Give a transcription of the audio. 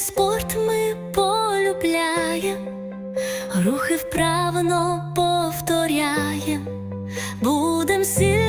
спорт ми полюбляєм, рухи вправно повторяєм, будем сіл.